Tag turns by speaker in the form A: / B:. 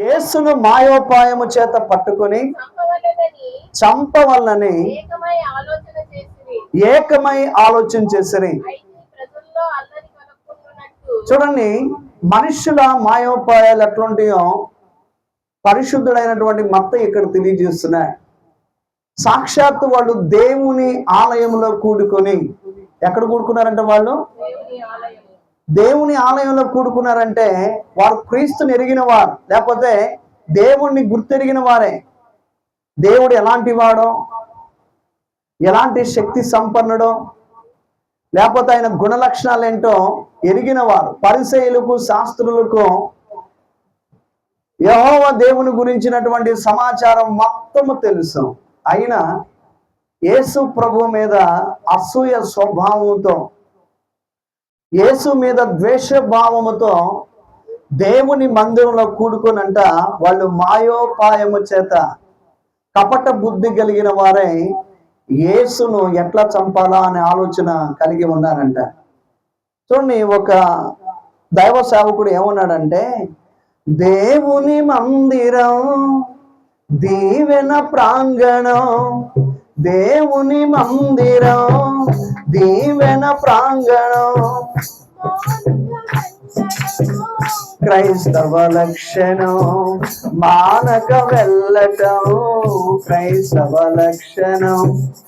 A: యేసును మాయోపాయము చేత పట్టుకొని చంపవల్లని
B: ఏకమై ఆలోచన చేసిరి.
A: చూడండి మనుషుల మాయోపాయాలు ఎట్లాంటియో పరిశుద్ధుడైనటువంటి మత్త ఇక్కడ తెలియజేస్తున్నాయి. సాక్షాత్తు వాళ్ళు దేవుని ఆలయంలో కూడుకొని ఎక్కడ కూడుకున్నారంటే వాళ్ళు? దేవుని ఆలయంలో కూడుకున్నారంటే వారు క్రీస్తుని ఎరిగిన వారు లేకపోతే దేవుణ్ణి గుర్తెరిగిన వారే. దేవుడు ఎలాంటి వాడో ఎలాంటి శక్తి సంపన్నుడో లేకపోతే ఆయన గుణ లక్షణాలు ఏంటో ఎరిగిన వారు. పరిచయులకు శాస్త్రులకు యహోవ దేవుని గురించినటువంటి సమాచారం మొత్తము తెలుసు. అయినా యేసు ప్రభు మీద అసూయ స్వభావంతో యేసు మీద ద్వేష భావముతో దేవుని మందిరంలో కూడుకునంట వాళ్ళు మాయోపాయము చేత కపట బుద్ధి కలిగిన వారై యేసును ఎట్లా చంపాలా అనే ఆలోచన కలిగి ఉన్నారంట. చూడండి ఒక దైవ సేవకుడు ఏమన్నాడంటే దేవుని మందిరం దీవెన ప్రాంగణం దేవుని మందిరం దీవెన ప్రాంగణం. క్రైస్తవ లక్షణం. మానక వెళ్ళటం క్రైస్తవ లక్షణం.